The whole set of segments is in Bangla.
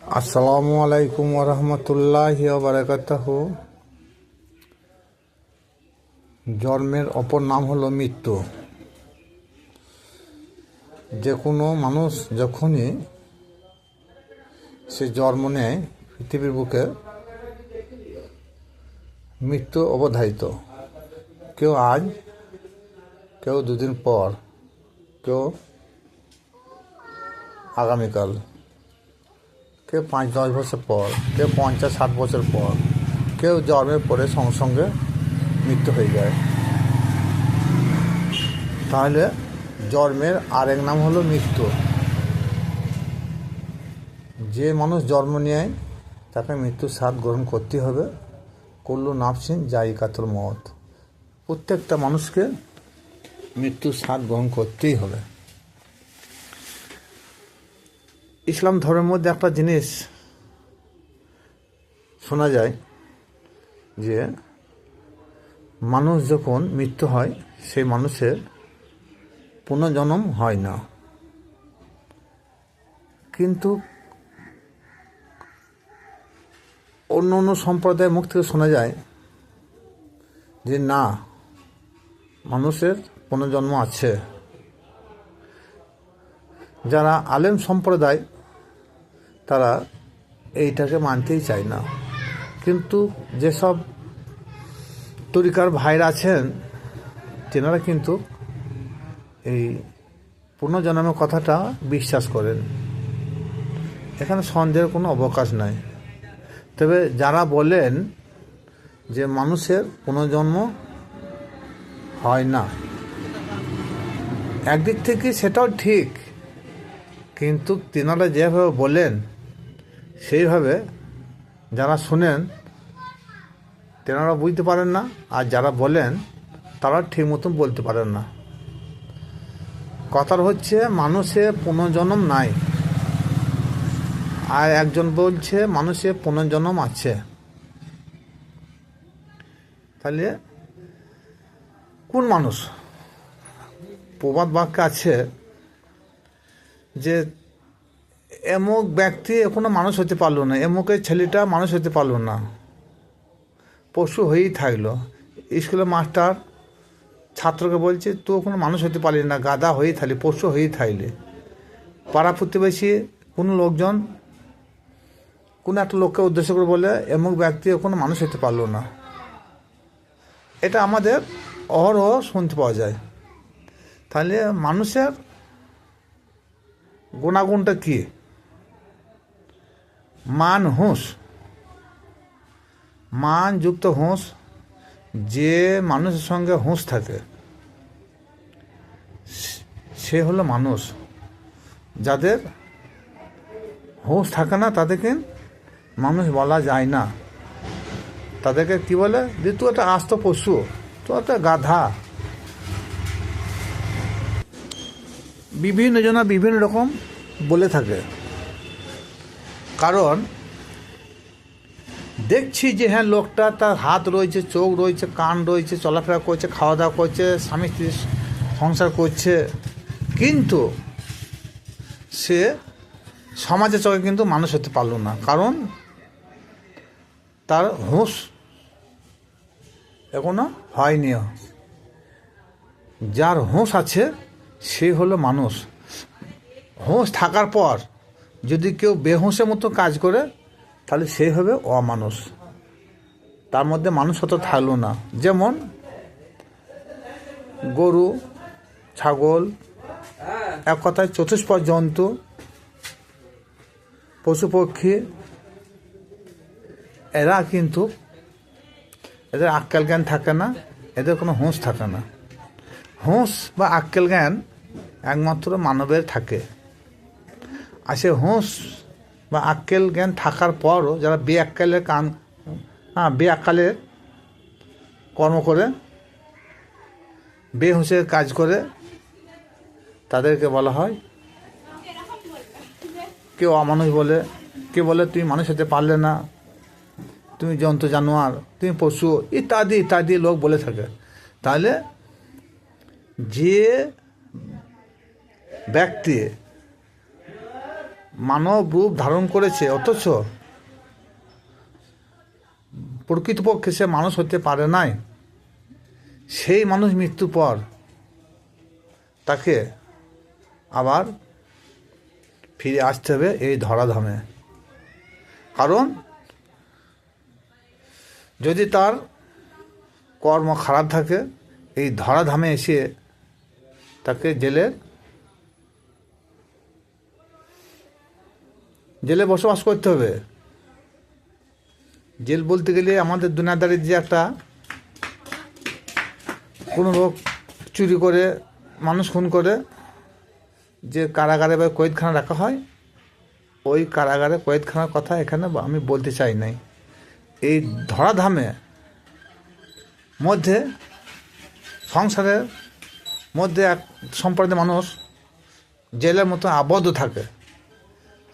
আসসালামু আলাইকুম রহমতুল্লাহ বারাকাতাহ। জন্মের অপর নাম হলো মৃত্যু। যে কোনো মানুষ যখনই সে জন্ম নেয় পৃথিবীর বুকে, মৃত্যু অবধারিত। কেউ আজ, কেউ দুদিন পর, কেউ আগামীকাল। কেউ পাঁচ দশ বছর পর, কেউ পঞ্চাশ ষাট বছর পর, কেউ জন্মের পরে সঙ্গে সঙ্গে মৃত্যু হয়ে যায়। তাহলে জন্মের আরেক নাম হলো মৃত্যু। যে মানুষ জন্ম নেয়, তাকে মৃত্যুর স্বাদ গ্রহণ করতে হবে। কুল্লু নাফসিন জায়গাতুল মত প্রত্যেকটা মানুষকে মৃত্যুর স্বাদ গ্রহণ করতেই হবে। ইসলাম ধর্মের মধ্যে একটা জিনিস শোনা যায় যে মানুষ যখন মৃত্যু হয়, সেই মানুষের পুনর্জন্ম হয় না। কিন্তু অন্য অন্য সম্প্রদায়ের মুখ থেকে শোনা যায় যে না, মানুষের পুনর্জন্ম আছে। যারা আলেম সম্প্রদায়, তারা এইটাকে মানতেই চায় না। কিন্তু যেসব তরিকার ভাইরা আছেন, তেনারা কিন্তু এই পুনর্জন্মের কথাটা বিশ্বাস করেন। এখানে সন্দেহের কোনো অবকাশ নাই। তবে যারা বলেন যে মানুষের পুনর্জন্ম হয় না, একদিক থেকে সেটাও ঠিক কিন্তু তেনারা যেভাবে বলেন, সেইভাবে যারা শুনেন, তেনারা বুঝতে পারেন না, আর যারা বলেন, তারা ঠিক মতন বলতে পারেন না। কথার হচ্ছে মানুষের পুনর্জন্ম নাই। আর একজন বলছে মানুষের পুনর্জন্ম আছে। তাহলে, কোন মানুষ? প্রবাদ বাক্য আছে যে এমুক ব্যক্তি এখনও মানুষ হতে পারল না, এমুকের ছেলেটা মানুষ হতে পারল না। পশু হয়েই থাকল। স্কুলের মাস্টার ছাত্রকে বলছে, তুই কোনো মানুষ হতে পারলি না গাদা হয়েই থাকলি, পশু হয়েই থাকলি। পাড়া প্রতিবেশী কোনো লোকজন, কোনো একটা লোককে উদ্দেশ্য করে বলে, এমুক ব্যক্তি কোনো মানুষ হতে পারল না। এটা আমাদের অহরহ শুনতে পাওয়া যায়। তাহলে মানুষের গুণাগুণটা কি? মান হুঁশ। মানযুক্ত হুঁশ, যে মানুষের সঙ্গে হুঁশ থাকে, সে হলো মানুষ। যাদের হুঁশ থাকে না, তাদেরকে মানুষ বলা যায় না। তাদেরকে কি বলে? যে, তুই একটা আস্ত পশু, তুই একটা গাধা বিভিন্ন জনা বিভিন্ন রকম বলে থাকে। কারণ দেখছি যে হ্যাঁ লোকটা তার হাত রয়েছে, চোখ রয়েছে, কান রয়েছে, চলাফেরা করছে খাওয়া দাওয়া করছে স্বামী স্ত্রী সংসার করছে। কিন্তু সে সমাজের চোখে কিন্তু মানুষ হতে পারল না। কারণ তার হুঁশ এখনও হয়নি যার হুঁশ আছে সে হলো মানুষ। হুঁশ থাকার পর যদি কেউ বেহুঁশের মতো কাজ করে, তাহলে সে হবে অমানুষ। তার মধ্যে মানুষত্ব থাকল না। যেমন গরু, ছাগল, এক কথায় চতুষ্পদ জন্তু, পশু পক্ষী, এরা কিন্তু এদের আক্কেল জ্ঞান থাকে না, এদের কোনো হুঁশ থাকে না। হুঁশ বা আক্কেল জ্ঞান একমাত্র মানবের থাকে। আর সে বা আক্কেল জ্ঞান থাকার পরও যারা বে আক্কেলের কান হ্যাঁ বে আক্কালের কর্ম করে বেহুঁশের কাজ করে, তাদেরকে বলা হয় কেউ অমানুষ বলে, কেউ বলে তুমি মানুষ হতে পারলে না, তুমি জন্তু, জানোয়ার, তুমি পশু, ইত্যাদি ইত্যাদি লোক বলে থাকে। তাহলে যে ব্যক্তি মানব রূপ ধারণ করেছে, অথচ প্রকৃতপক্ষে সে মানুষ হতে পারে নাই। সেই মানুষ মৃত্যুর পর তাকে আবার ফিরে আসতে হবে এই ধরাধামে। কারণ যদি তার কর্ম খারাপ থাকে, এই ধরাধামে এসে তাকে জেলের জেলে বসবাস করতে হবে। জেল বলতে গেলে আমাদের দুনিয়াদারির যে একটা, কোনো লোক চুরি করে, মানুষ খুন করে, যে কারাগারে বা কয়েদখানা রাখা হয়, ওই কারাগারে কয়েদখানার কথা এখানে আমি বলতে চাই নাই। এই ধরাধামে মধ্যে সংসারের মধ্যে এক সম্প্রদায়ের মানুষ জেলের মতো আবদ্ধ থাকে।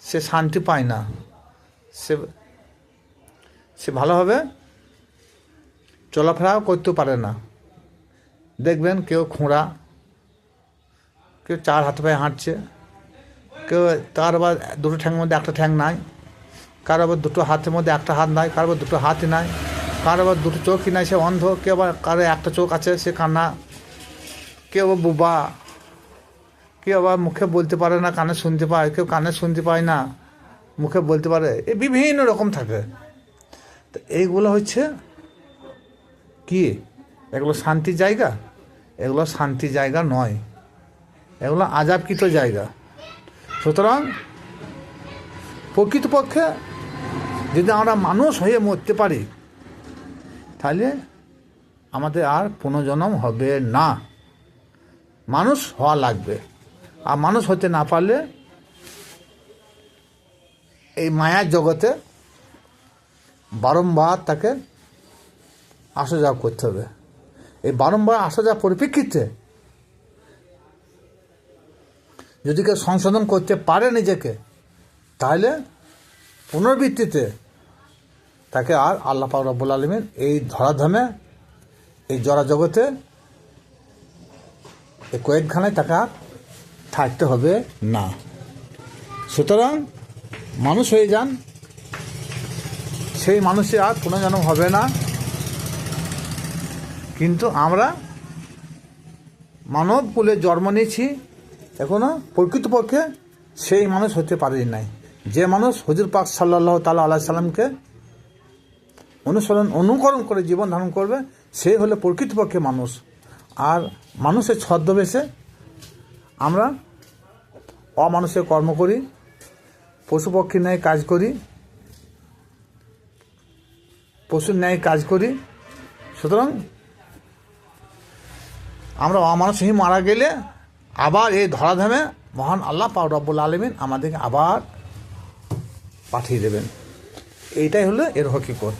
সে শান্তি পায় না। সে সে ভালোভাবে চলাফেরাও করতে পারে না। দেখবেন কেউ খোঁড়া, কেউ চার হাত পায়ে হাঁটছে, কেউ তার আবার দুটো ঠ্যাংয়ের মধ্যে একটা ঠ্যাং নাই, কার আবার দুটো হাতের মধ্যে একটা হাত নাই, কার আবার দুটো হাতই নাই, কার আবার দুটো চোখই নাই, সে অন্ধ, কেউ আবার কারও একটা চোখ আছে, সে কান্না, কেউ বুবা কেউ আবার মুখে বলতে পারে না, কানে শুনতে পায়, কেউ কানে শুনতে পায় না, মুখে বলতে পারে, এ বিভিন্ন রকম থাকে। তো এইগুলো হচ্ছে কি? এগুলো শান্তির জায়গা, এগুলো শান্তি জায়গা নয়। এগুলো আজাবকৃত জায়গা। সুতরাং প্রকৃতপক্ষে যদি আমরা মানুষ হয়ে মরতে পারি, তাহলে আমাদের আর পুনর্জন্ম হবে না। মানুষ হওয়া লাগবে। আর মানুষ হতে না পারলে এই মায়ার জগতে বারংবার তাকে আসা যাওয়া করতে হবে। এই বারংবার আসা যাওয়ার পরিপ্রেক্ষিতে যদি কেউ সংশোধন করতে পারে নিজেকে, তাহলে পুনর্বৃত্তিতে তাকে আর আল্লাহ রব্বুল আলমিন এই ধরাধামে, এই জরা জগতে এই কয়েকখানায় তাকে আর থাকতে হবে? না। সুতরাং মানুষ হয়ে যান। সেই মানুষে আর পুনর্জন্ম হবে না। কিন্তু আমরা মানব কুলে জন্ম নিয়েছি এখনও প্রকৃতপক্ষে সেই মানুষ হতে পারি নাই। যে মানুষ হজুর পাক সাল্লাহ তালা আল্লাহ সাল্লামকে অনুসরণ অনুকরণ করে জীবন ধারণ করবে সে হলো প্রকৃতপক্ষে মানুষ। আর মানুষের ছদ্মবেশে আমরা অমানুষের কর্ম করি পশুপক্ষীর ন্যায় কাজ করি, পশুর ন্যায় কাজ করি। সুতরাং আমরা অমানুষই মারা গেলে আবার এই ধরাধামে মহান আল্লাহ পাক রব্বুল আলমিন আমাদেরকে আবার পাঠিয়ে দেবেন। এইটাই হলো এর হকিকত।